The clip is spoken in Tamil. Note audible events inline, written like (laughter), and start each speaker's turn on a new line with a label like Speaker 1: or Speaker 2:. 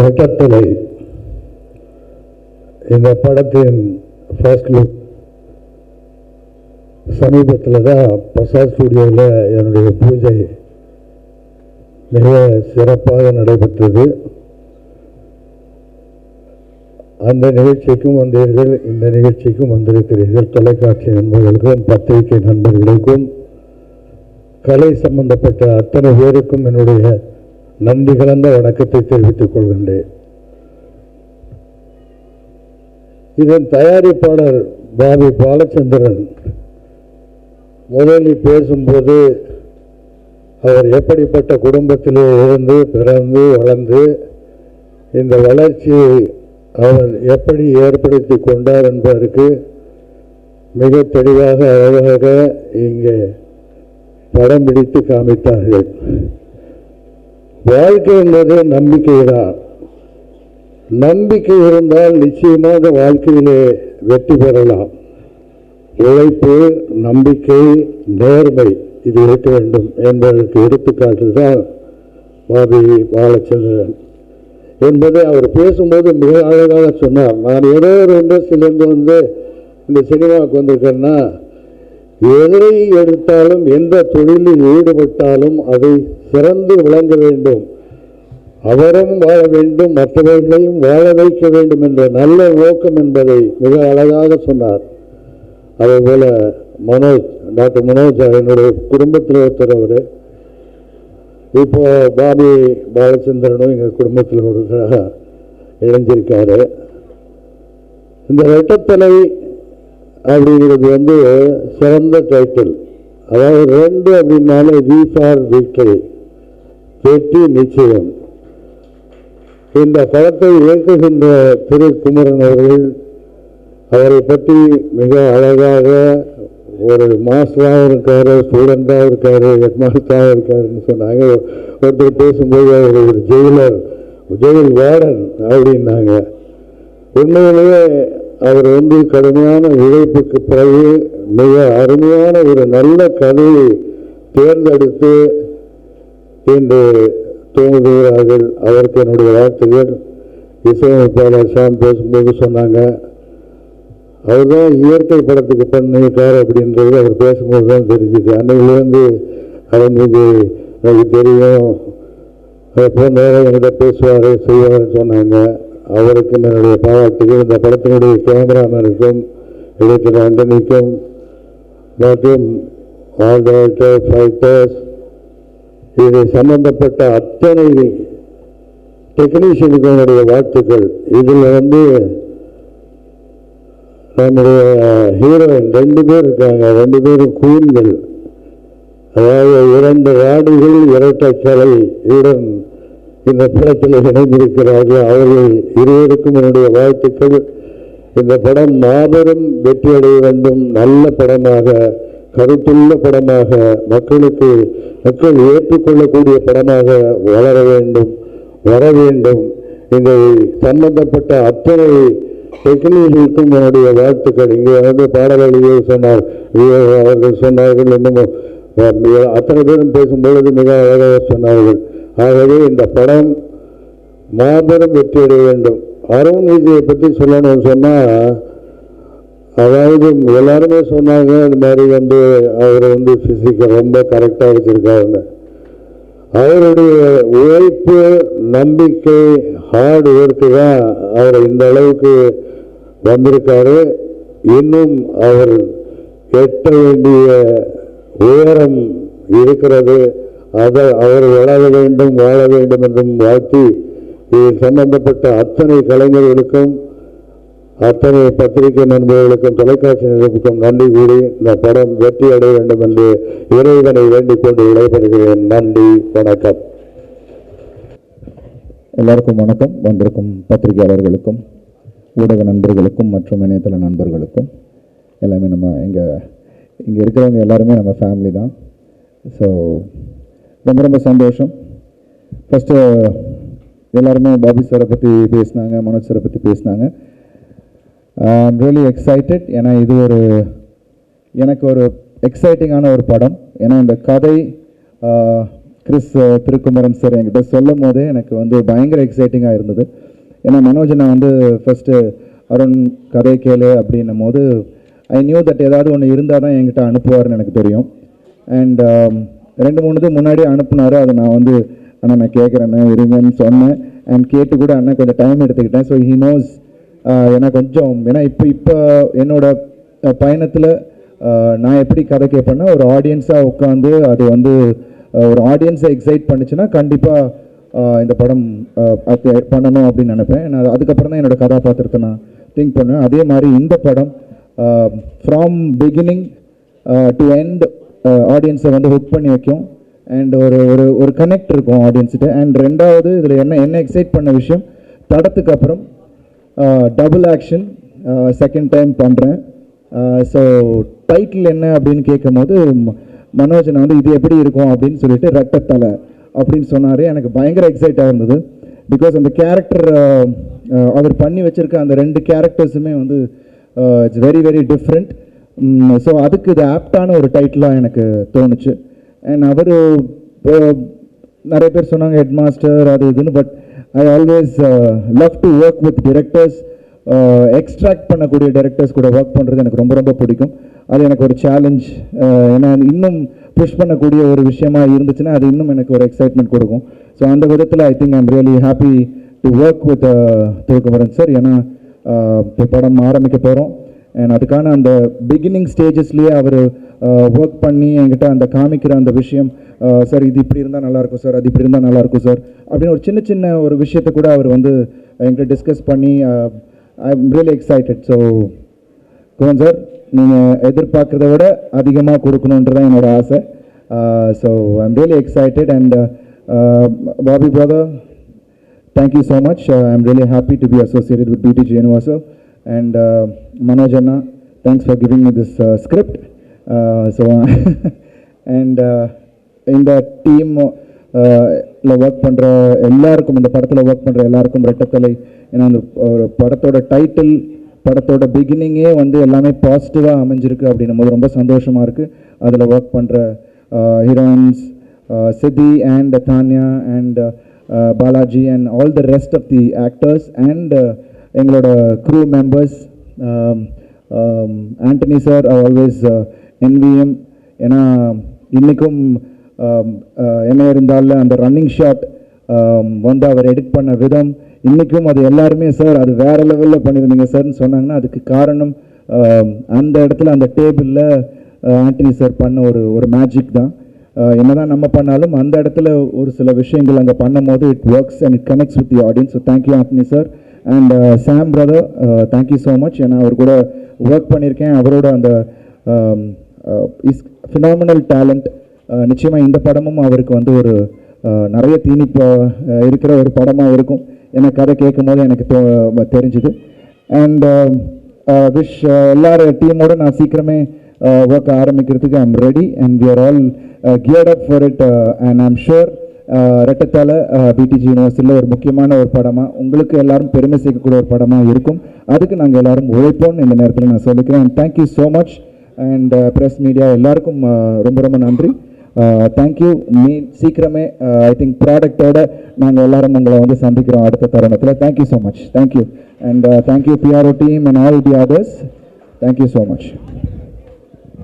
Speaker 1: ரெட்டத்தலை இந்த படத்தின் ஃபர்ஸ்ட் லுக் சமீபத்தில் தான் பிரசாத் ஸ்டுடியோவில் என்னுடைய பூஜை மிக சிறப்பாக நடைபெற்றது. அந்த நிகழ்ச்சிக்கும் வந்தீர்கள் இந்த நிகழ்ச்சிக்கும் வந்திருக்கிறீர்கள். தொலைக்காட்சி நண்பர்களுக்கும் பத்திரிகை நண்பர்களுக்கும் கலை சம்பந்தப்பட்ட அத்தனை பேருக்கும் என்னுடைய நன்றி கலந்த வணக்கத்தை தெரிவித்துக் கொள்கின்றேன். இதன் தயாரிப்பாளர் பாபி பாலச்சந்திரன் முதலில் பேசும்போது அவர் எப்படிப்பட்ட குடும்பத்திலே இருந்து பிறந்து வளர்ந்து இந்த வளர்ச்சியை அவர் எப்படி ஏற்படுத்தி கொண்டார் என்பதற்கு மிக தெளிவாக அழகாக இங்கே படம் பிடித்து காமித்தார்கள். வாழ்க்கை என்பது நம்பிக்கைதான். நம்பிக்கை இருந்தால் நிச்சயமாக வாழ்க்கையிலே வெற்றி பெறலாம். உழைப்பு நம்பிக்கை நேர்மை இது இருக்க வேண்டும் என்பதற்கு எடுத்துக்காட்டு தான் பாபி பாலச்சந்திரன் என்பதை அவர் பேசும்போது மிக அழகாக சொன்னார். நான் ஏதோ ஒரு இண்டஸ்ட்ரியிலேருந்து வந்து இந்த சினிமாவுக்கு வந்திருக்கேன்னா எதை எடுத்தாலும் எந்த தொழிலில் ஈடுபட்டாலும் அதை சிறந்து விளங்க வேண்டும். அவரும் வாழ வேண்டும் மற்றவர்களையும் வாழ வைக்க வேண்டும் என்ற நல்ல நோக்கம் என்பதை மிக அழகாக சொன்னார். அதே போல் மனோஜ் டாக்டர் மனோஜ் என்னுடைய குடும்பத்தில் ஒருத்தர் அவர். இப்போ பாபி பாலச்சந்திரனும் எங்கள் குடும்பத்தில் ஒருத்தராக இணைஞ்சிருக்காரு. இந்த ரெட்டத்தலை அப்படிங்கிறது வந்து சிறந்த டைட்டில் அதாவது ரெண்டு அப்படின்னாலே வி ஃபார் விக்டரி வெற்றி நிச்சயம். இந்த படத்தை இயக்குகின்ற திரு குமரன் அவர்கள் அவரை பற்றி மிக அழகாக ஒரு மாஸ்டராகவும் இருக்கார் ஸ்டூடெண்டாகவும் இருக்கார் ஹெட் மாஸ்டராகவும் இருக்காருன்னு சொன்னாங்க. ஒருத்தர் பேசும்போது அவர் ஒரு ஜெயிலர் ஜெயில் வார்டன் அப்படின்னாங்க. உண்மையிலேயே அவர் வந்து கடுமையான உழைப்புக்கு பிறகு மிக அருமையான ஒரு நல்ல கதையை தேர்ந்தெடுத்து இன்று தூங்குகிறார்கள் அவருக்கு என்னுடைய வாழ்த்துகள் இசையமைப்பாளர் சாம் பேசும்போது சொன்னாங்க. அவர் தான் இயற்கை படத்துக்கு பண்ணிட்டார் அப்படின்றது அவர் பேசும்போது தான் தெரிஞ்சுது. அன்னையிலேருந்து அவர் மீது எனக்கு தெரியும். எப்போ நேரம் என்கிட்ட பேசுவார் செய்வார்னு சொன்னாங்க. அவருக்கு என்னுடைய பாராட்டுகள். இந்த படத்தினுடைய கேமராமேனுக்கும் இடத்தில் ஆண்டனிக்கும் மற்றும் ஆல் டைரக்டர் ஃபைட்டர்ஸ் இது சம்பந்தப்பட்ட அத்தனை டெக்னீஷியனுக்கு என்னுடைய வாழ்த்துக்கள். இதில் வந்து நம்முடைய ஹீரோயின் ரெண்டு பேர் இருக்காங்க. ரெண்டு பேரும் குயின்கள் அதாவது இரண்டு ராடுகள் இரட்டை கலை உடன் இந்த படத்தில் இணைந்திருக்கிறார்கள். அவர்கள் இருவருக்கும் என்னுடைய வாழ்த்துக்கள். இந்த படம் மாபெரும் வெற்றியடைய வேண்டும். நல்ல படமாக கருத்துள்ள படமாக மக்களுக்கு மக்கள் ஏற்றுக்கொள்ளக்கூடிய படமாக வளர வேண்டும். வர வேண்டும். இந்த சம்பந்தப்பட்ட அத்தனை டெக்னீஷியனுக்கும் என்னுடைய வாழ்த்துக்கள். இங்கே வந்து பாடலாளியை சொன்னார். ஐயோ, அவர்கள் சொன்னார்கள். இன்னமும் அத்தனை பேரும் பேசும்பொழுது மிக அழகாக சொன்னார்கள். ஆகவே இந்த படம் மாபெரும் வெற்றியடைய வேண்டும். அருண் விஜயை பற்றி சொல்லணும்னு சொன்னால் அதாவது எல்லாருமே சொன்னாங்க இந்த மாதிரி வந்து அவர் வந்து ஃபிசிக்கை ரொம்ப கரெக்டாக வச்சுருக்காருங்க அவருடைய உழைப்பு நம்பிக்கை ஹார்ட் ஒர்க்கு தான் அவரை இந்த அளவுக்கு வந்திருக்காரு. இன்னும் அவர் எட்ட வேண்டிய உயரம் இருக்கிறது. அதை அவர் வளர வேண்டும் வாழ வேண்டும் என்றும் வாழ்த்தி இதில் சம்பந்தப்பட்ட அத்தனை கலைஞர்களுக்கும் அத்தனை பத்திரிகை நண்பர்களுக்கும் தொலைக்காட்சி நிறுவனத்துக்கும் நன்றி கூறி இந்த படம் வெற்றி அடைய வேண்டும் என்று இறைவனை வேண்டிக் கொண்டு விடைபெறுகிறேன். நன்றி வணக்கம்.
Speaker 2: எல்லாருக்கும் வணக்கம். வந்திருக்கும் பத்திரிகையாளர்களுக்கும் ஊடக நண்பர்களுக்கும் மற்றும் இணையதள நண்பர்களுக்கும். எல்லாமே நம்ம இங்கே இங்கே இருக்கிறவங்க எல்லாருமே நம்ம ஃபேமிலி தான். ஸோ ரொம்ப ரொம்ப சந்தோஷம். ஃபஸ்ட்டு எல்லாருமே பாபி சாரை பற்றி பேசினாங்க மனோஜ் சாரை பற்றி பேசினாங்க. ஐம் ரியலி எக்ஸைட்டட் ஏன்னா இது ஒரு எனக்கு ஒரு எக்ஸைட்டிங்கான ஒரு படம். ஏன்னா இந்த கதை கிறிஸ் திருக்குமரன் சார் என்கிட்ட சொல்லும் போதே எனக்கு வந்து பயங்கர எக்ஸைட்டிங்காக இருந்தது. ஏன்னா மனோஜ் நான் வந்து ஃபஸ்ட்டு அருண் கதை கேளு அப்படின்னும் போது ஐ நியூ தட் ஏதாவது ஒன்று இருந்தால் தான் என்கிட்ட அனுப்புவார்னு எனக்கு தெரியும். அண்ட் ரெண்டு மூணு இது முன்னாடி அனுப்புனாரு. அதை நான் வந்து அண்ணா நான் கேட்குறேண்ணே இருங்கன்னு சொன்னேன். அண்ட் கேட்டு கூட அண்ணன் கொஞ்சம் டைம் எடுத்துக்கிட்டேன். ஸோ ஹி நோஸ் ஏன்னா கொஞ்சம் ஏன்னா இப்போ இப்போ என்னோட பயணத்தில் நான் எப்படி கதை கேட்பேன்னா ஒரு ஆடியன்ஸாக உட்காந்து அது வந்து ஒரு ஆடியன்ஸை எக்ஸைட் பண்ணுச்சுன்னா கண்டிப்பாக இந்த படம் பண்ணணும் அப்படின்னு நினைப்பேன். நான் அதுக்கப்புறம் தான் என்னோட கதாபாத்திரத்தை நான் திங்க் பண்ணுவேன். அதே மாதிரி இந்த படம் ஃப்ரம் பிகினிங் டு எண்ட் ஆடியன்ஸை வந்து ஹுக் பண்ணி வைக்கும். அண்ட் ஒரு ஒரு ஒரு கனெக்ட் இருக்கும் ஆடியன்ஸ்கிட்ட அண்ட் ரெண்டாவது இதில் என்ன என்ன எக்ஸைட் பண்ண விஷயம்? படத்துக்கு அப்புறம் டபுள் ஆக்ஷன் செகண்ட் டைம் பண்ணுறேன் ஸோ டைட்டில் என்ன அப்படின்னு கேட்கும் போது ம- மனோஜ் நான் வந்து இது எப்படி இருக்கும்? அப்படின்னு சொல்லிட்டு ரெட்டத்தலை. அப்படின்னு சொன்னார். எனக்கு பயங்கர எக்ஸைட்டாக இருந்தது. பிகாஸ் அந்த கேரக்டர் அவர் பண்ணி வச்சுருக்க அந்த ரெண்டு கேரக்டர்ஸுமே வந்து it's very very different so அதுக்கு இது ஆப்டான ஒரு டைட்டிலாக எனக்கு தோணுச்சு. அண்ட் அவர் நிறைய பேர் சொன்னாங்க ஹெட் மாஸ்டர் அது இதுன்னு but I always love to work with directors extract பண்ணக்கூடிய டேரக்டர்ஸ் கூட ஒர்க் பண்ணுறது எனக்கு ரொம்ப ரொம்ப பிடிக்கும். அது எனக்கு ஒரு சேலஞ்ச் uh, ஏன்னா இன்னும் புஷ் பண்ணக்கூடிய ஒரு விஷயமா இருந்துச்சுன்னா அது இன்னும் எனக்கு ஒரு எக்ஸைட்மெண்ட் கொடுக்கும். ஸோ அந்த விதத்தில் I think I'm really happy to work with Thirukumaran sir ஏன்னா uh, இப்போ படம் ஆரம்பிக்க போகிறோம் அண்ட் அதுக்கான அந்த பிகினிங் ஸ்டேஜஸ்லேயே அவர் ஒர்க் பண்ணி என்கிட்ட அந்த காமிக்கிற அந்த விஷயம் சார் இது இப்படி இருந்தால் நல்லாயிருக்கும் சார். அது இப்படி இருந்தால் நல்லாயிருக்கும் சார். அப்படின்னு ஒரு சின்ன சின்ன ஒரு விஷயத்தை கூட அவர் வந்து என்கிட்ட டிஸ்கஸ் பண்ணி I am really excited so cone sir நீங்கள் எதிர்பார்க்குறத விட அதிகமாக கொடுக்கணுன்றதான் என்னோட ஆசை. So I am really excited and Bobby brother thank you so much I am really happy to be associated with BTG BTG And uh, Manoj Anna, thanks for giving me this uh, script. Uh, so, (laughs) and uh, இந்த டீம் ஒர்க் பண்ணுற எல்லாருக்கும் இந்த படத்தில் ஒர்க் பண்ணுற எல்லாருக்கும் ரெட்டத்தலை ஏன்னா அந்த ஒரு படத்தோட டைட்டில் படத்தோட பிகினிங்கே வந்து எல்லாமே பாசிட்டிவாக அமைஞ்சிருக்கு அப்படின்னும் போது ரொம்ப சந்தோஷமாக இருக்குது அதில் ஒர்க் பண்ணுற uh, heroines uh, Sidhi and Tanya and uh, Balaji and all the rest of the actors and எங்களோட crew members Antony sir always NVM ஏன்னா இன்றைக்கும் um, uh, என்ன இருந்தாலும் அந்த ரன்னிங் ஷாட் um, வந்து அவர் எடிட் பண்ண விதம் இன்றைக்கும் அது எல்லாருமே சார் அது வேறு லெவலில் பண்ணியிருந்தீங்க சார்னு சொன்னாங்கன்னா அதுக்கு காரணம் um, அந்த இடத்துல அந்த டேபிளில் ஆண்டனி சார் பண்ண ஒரு ஒரு மேஜிக் தான். Uh, என்னதான் நம்ம பண்ணாலும் அந்த இடத்துல ஒரு சில விஷயங்கள் அங்கே பண்ணும் போது it works and it connects with the audience so thank you Antony sir and Sam brother thank you so much ஏன்னா அவர் கூட ஒர்க் பண்ணியிருக்கேன் அவரோட அந்த இஸ் ஃபினாமினல் டேலண்ட் நிச்சயமாக இந்த படமும் அவருக்கு வந்து ஒரு uh, நிறைய தீனிப்போ uh, இருக்கிற ஒரு படமாக இருக்கும். ஏன்னா கதை கேட்கும் போது எனக்கு தெரிஞ்சுது. அண்ட் விஷ் um, uh, எல்லார் டீமோடு நான் சீக்கிரமே ஒர்க் ஆரம்பிக்கிறதுக்கு I'm ready and we are all geared up for it and I'm sure ரெட்டத்தால் BTG யூனிவர்சிட்டியில் ஒரு முக்கியமான ஒரு படமாக உங்களுக்கு எல்லாரும் பெருமை சேர்க்கக்கூடிய ஒரு படமாக இருக்கும். அதுக்கு நாங்கள் எல்லாரும் உழைப்போம்னு இந்த நேரத்தில் நான் சொல்லிக்கிறேன். And thank you so much and press media எல்லாருக்கும் ரொம்ப ரொம்ப நன்றி. தேங்க்யூ மீ சீக்கிரமே ஐ திங்க் ப்ராடக்டோட நாங்கள் எல்லாரும் உங்களை வந்து சந்திக்கிறோம் அடுத்த தருணத்தில். Thank you so much thank you and thank you PRO team and all the others thank you so much